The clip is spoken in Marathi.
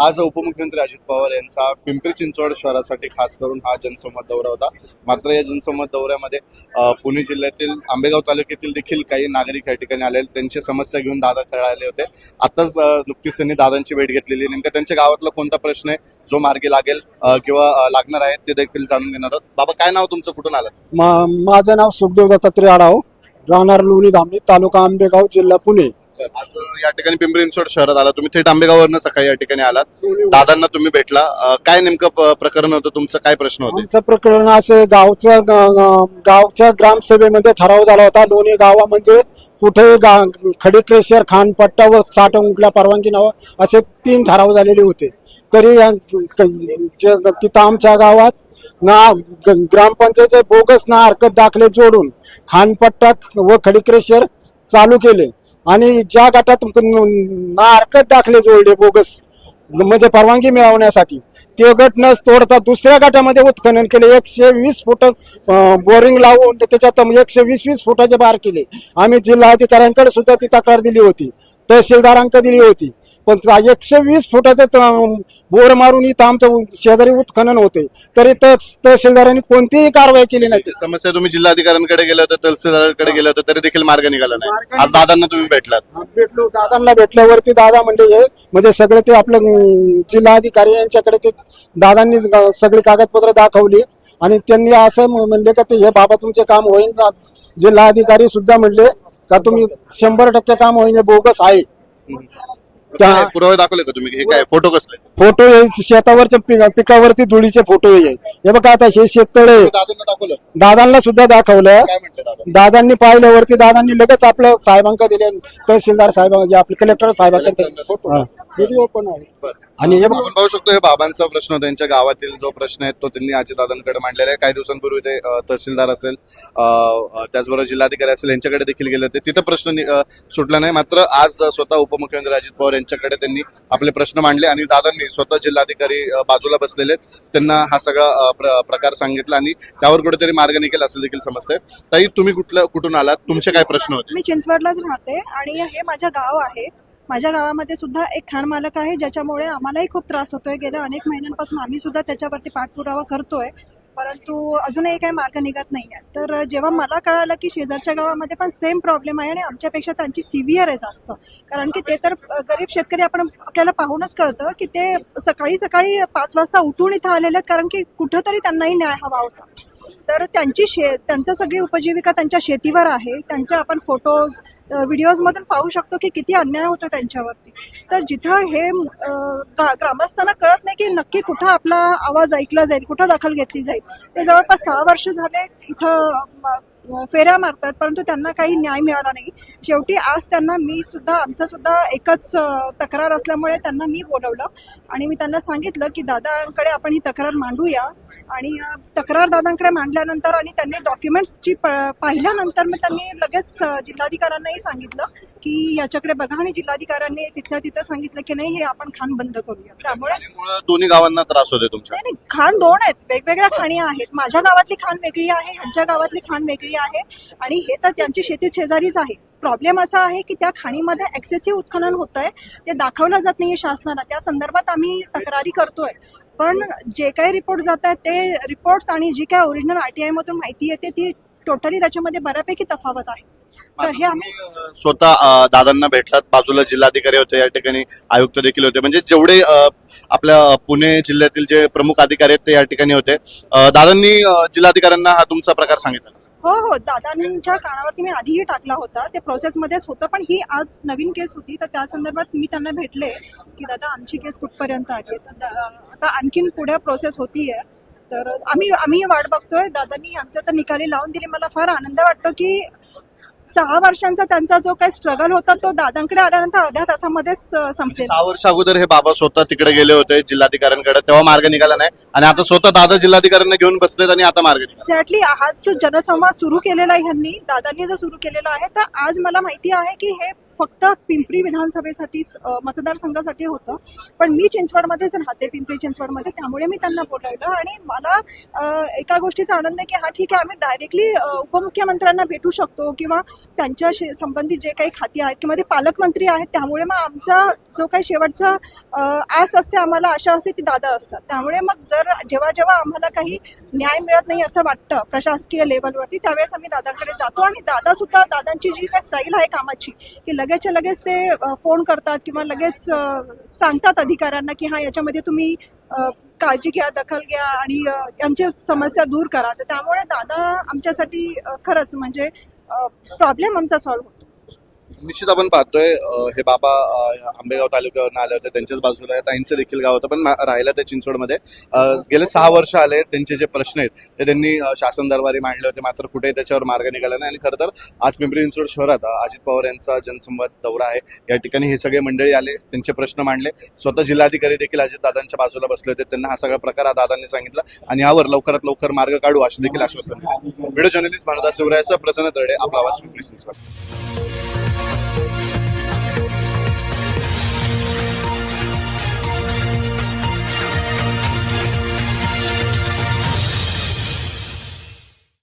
आज उपमुख्यमंत्री अजित पवार यांचा पिंपरी चिंचवड शहरासाठी खास करून हा जनसंवाद दौरा होता. मात्र या जनसंवाद दौऱ्यामध्ये पुणे जिल्ह्यातील आंबेगाव तालुक्यातील देखील काही नागरिक या ठिकाणी आले. त्यांची समस्या घेऊन दादा आले होते. आताच नुकतीच त्यांनी दादांची भेट घेतलेली. आहे. नेमकं त्यांच्या गावातला कोणता प्रश्न आहे जो मार्गी लागेल किंवा लागणार आहे ते देखील जाणून घेणार आहोत. बाबा काय नाव तुमचं? कुठून आलं माझं नाव सुखदेव दत्तात्रय आढाव. राहणार लोणी धामणी तालुका आंबेगाव जिल्हा पुणे. आज या ठिकाणी पिंपरी चिंचवड शहरात आला. तुम्ही थेट आंबेगाववरनं सकाळी या ठिकाणी आलात. दादांना तुम्ही भेटला. अ, काय नेमकं प्रकरण होतं? तुमचं काय प्रश्न होते? आमचं प्रकरण असं गावचं ग- ग- गावच्या ग्रामसभेमध्ये ठराव झाला होता. लोणी गावामध्ये कुठे गा खडी क्रेशर खानपट्टा व साठवणुकीला परवानगी नावं असे तीन ठराव झालेले होते. तरी या क- ज- तिथं आमच्या गावात ना ग- ग्रामपंचायतीचे बोगस ना हरकत दाखले जोडून खानपट्टा व खडी क्रेशर चालू केले. आणि ज्या गटात ना दाखले जोडले बोगस म्हणजे परवानगी मिळवण्यासाठी ते गट न तोडता दुसऱ्या गटामध्ये उत्खनन केले. एकशे वीस फुट बोरिंग लावून त्याच्यात एकशे वीस वीस फुटाचे बार केले. आम्ही जिल्हाधिकाऱ्यांकडे सुद्धा ती तक्रार दिली होती. तहसीलदारांकडे दिली होती. पण एकशे वीस फुटाचं बोर मारून इथं आमचं शेजारी उत्खनन होते. तरी तहस- तहसीलदारांनी कोणतीही कारवाई केली नाही. समस्या तुम्ही जिल्हाधिकाऱ्यांकडे गेले होते तहसीलदारांकडे गेले होते तरी देखील मार्ग निघाला नाही. आज दादांना तुम्ही भेटलात. भेटलो दादांना भेटल्यावरती दादा म्हणजे हे म्हणजे सगळे ते आपलं जिल्हाधिकारी यांच्याकडे ते दादांनी सगळी कागदपत्र दाखवली. आणि त्यांनी असं म्हणले का ते हे बाबा तुमचे काम होईन जिल्हाधिकारी सुद्धा म्हणले का तुम्ही शंभर टक्के काम होईन हे बोगस आहे. त्या- पुरावे दाखवले का तुम्ही? हे काय फोटो कसले? फोटो हे शेतावरच्या पिका- पिकावरती धुळीचे फोटो हे हे बघा आता हे शेततळे दादांना दाखवलं. दादांना सुद्धा दाखवलं. काय म्हणते दादा? दादांनी पाहिल्यावरती दादांनी लगेच आपल्या साहेबांका दिले. तहसीलदार साहेब म्हणजे आपले कलेक्टर साहेबांकडे व्हिडिओ पण आहे. आणि हे आपण पाहू शकतो हे बाबांचा प्रश्न त्यांच्या गावातील जो प्रश्न आहे तो त्यांनी अजित दादांकडे मांडलेला आहे. काही दिवसांपूर्वी ते तहसीलदार असेल त्याचबरोबर जिल्हाधिकारी असेल यांच्याकडे देखील गेले होते. तिथं प्रश्न सुटला नाही. मात्र आज स्वतः उपमुख्यमंत्री अजित पवार यांच्याकडे त्यांनी आपले प्रश्न मांडले आणि दादांनी स्वतः जिल्हाधिकारी बाजूला बसलेले आहेत. त्यांना हा सगळा प्र- प्रकार सांगितला आणि त्यावर कुठेतरी मार्ग निघेल असं देखील समजतंय. ताई तुम्ही कुठलं कुठून आलात? तुमचे काय प्रश्न होते? मी चिंचवडलाच राहते आणि हे माझं गाव आहे. माझ्या गावामध्ये सुद्धा एक खाण मालक आहे ज्याच्यामुळे आम्हालाही खूप त्रास होतोय. गेल्या अनेक महिन्यांपासून आम्ही सुद्धा त्याच्यावरती पाठपुरावा करतोय. परंतु अजूनही काही मार्ग निघत नाही आहे तर जेव्हा मला कळालं की शेजारच्या गावामध्ये पण सेम प्रॉब्लेम आहे आणि आमच्यापेक्षा त्यांची सिव्हिअर आहे जास्त. कारण की ते तर गरीब शेतकरी आपण आपल्याला पाहूनच कळतं की ते सकाळी सकाळी पाच वाजता उठून इथं आलेले आहेत. कारण की कुठंतरी त्यांनाही न्याय हवा होता. तर त्यांची शे त्यांचं सगळी उपजीविका त्यांच्या शेतीवर आहे. त्यांच्या आपण फोटोज व्हिडिओजमधून पाहू शकतो की किती अन्याय होतो त्यांच्यावरती. तर जिथं हे ग्रामस्थांना कळत नाही की नक्की कुठं आपला आवाज ऐकला जाईल कुठं दखल घेतली जाईल. ते जवळपास सहा वर्ष झाले इथं फेऱ्या मारतात परंतु त्यांना काही न्याय मिळाला नाही. शेवटी आज त्यांना मी सुद्धा आमचं सुद्धा एकच तक्रार असल्यामुळे त्यांना मी बोलवलं. आणि मी त्यांना सांगितलं की दादांकडे आपण ही तक्रार मांडूया. आणि तक्रार दादांकडे मांडल्यानंतर आणि त्यांनी डॉक्युमेंट्सची प पाहिल्यानंतर मग त्यांनी लगेच जिल्हाधिकाऱ्यांनाही सांगितलं की याच्याकडे बघा. आणि जिल्हाधिकाऱ्यांनी तिथल्या तिथं सांगितलं की नाही हे आपण खाण बंद करूया. त्यामुळे दोन्ही गावांना त्रास होते तुमच्या. नाही खाण दोन आहेत. वेगवेगळ्या खाणी आहेत. माझ्या गावातली खाण वेगळी आहे ह्यांच्या गावातली खाण वेगळी आहे आणि हे तर त्यांची शेती शेजारीच आहे. प्रॉब्लेम असा आहे की त्या खाणीमध्ये एक्सेसिव्ह उत्खनन होत आहे ते दाखवलं जात नाहीये शासनाला. त्या संदर्भात आम्ही तक्रारी करतोय. पण जे काही रिपोर्ट जात आहेत ते रिपोर्ट्स आणि जी काय ओरिजिनल आर टी आयमधून माहिती येते ती टोटली त्याच्यामध्ये बऱ्यापैकी तफावत आहे. तर हे आम्ही स्वतः दादांना भेटलात. बाजूला जिल्हाधिकारी होते या ठिकाणी आयुक्त देखील होते. म्हणजे जेवढे आपल्या पुणे जिल्ह्यातील जे प्रमुख अधिकारी आहेत ते या ठिकाणी होते. दादांनी जिल्हाधिकाऱ्यांना हा तुमचा प्रकार सांगितला. हो हो. दादांच्या कानावरती मी आधीही टाकला होता. ते प्रोसेसमध्येच होतं पण ही आज नवीन केस होती. तर त्या संदर्भात मी त्यांना भेटले की दादा आमची केस कुठपर्यंत आली? आहे तर आता आणखीन पुढे प्रोसेस होतीये. तर आम्ही आम्ही वाट बघतोय. दादांनी आमचं तर निकाली लावून दिली. मला फार आनंद वाटतो की सहा वर्षांचा त्यांचा जो काही स्ट्रगल होता तो दादांकडे आल्यानंतर अर्ध्या तासामध्येच अं, संपलेला सहा वर्ष अगोदर हे बाबा स्वतः तिकडे गेले होते जिल्हाधिकाऱ्यांकडे. तेव्हा मार्ग निघाला नाही. आणि आता स्वतः दादा जिल्हाधिकाऱ्यांना घेऊन बसलेत आणि आता मार्ग एक्झॅक्टली हा जो जनसंवाद सुरू केलेला आहे ह्यांनी दादांनी जो सुरू केलेला आहे तर आज मला माहिती आहे की हे फक्त पिंपरी विधानसभेसाठी मतदारसंघासाठी होतं. पण मी चिंचवडमध्येच राहते पिंपरी चिंचवडमध्ये त्यामुळे मी त्यांना बोलवलं. आणि मला एका गोष्टीचा आनंद आहे की हा ठीक आहे आम्ही डायरेक्टली उपमुख्यमंत्र्यांना भेटू शकतो किंवा त्यांच्याशी संबंधित जे काही खाती आहेत किंवा ते पालकमंत्री आहेत त्यामुळे मग आमचा जो काही शेवटचा आस असते आम्हाला आशा असते ती दादा असतात. त्यामुळे मग जर जेव्हा जेव्हा आम्हाला काही न्याय मिळत नाही असं वाटतं प्रशासकीय लेवलवरती त्यावेळेस आम्ही दादांकडे जातो. आणि दादा सुद्धा दादांची जी काही स्टाईल आहे कामाची की लगेचच्या लगेच ते फोन करतात किंवा लगेच सांगतात अधिकाऱ्यांना की हा याच्यामध्ये तुम्ही काळजी घ्या दखल घ्या आणि त्यांची यांची समस्या दूर करा. तर त्यामुळे दादा आमच्यासाठी खरंच म्हणजे प्रॉब्लेम आमचा सॉल्व्ह होतो. निश्चित आपण पाहतोय हे बाबा आंबेगाव तालुक्यावरून आले होते त्यांच्याच बाजूला आहे. ताईंचं देखील गाव होतं पण राहिलं ते चिंचवडमध्ये. गेले सहा वर्ष आले त्यांचे जे प्रश्न आहेत ते त्यांनी शासन दरबारी मांडले होते मात्र कुठेही त्याच्यावर मार्ग निघाला नाही. आणि खरं तर आज पिंपरी चिंचवड शहरात अजित पवार यांचा जनसंवाद दौरा आहे. या ठिकाणी हे सगळे मंडळी आले त्यांचे प्रश्न मांडले. स्वतः जिल्हाधिकारी देखील अजित दादांच्या बाजूला बसले होते त्यांना हा सगळा प्रकार दादांनी सांगितला. आणि यावर लवकरात लवकर मार्ग काढू असे देखील आश्वासन व्हिडिओ जर्नलिस्ट भानुदास शिवरायासह प्रसन्न तरडे आपला आवाज पिंपरी चिंचवड.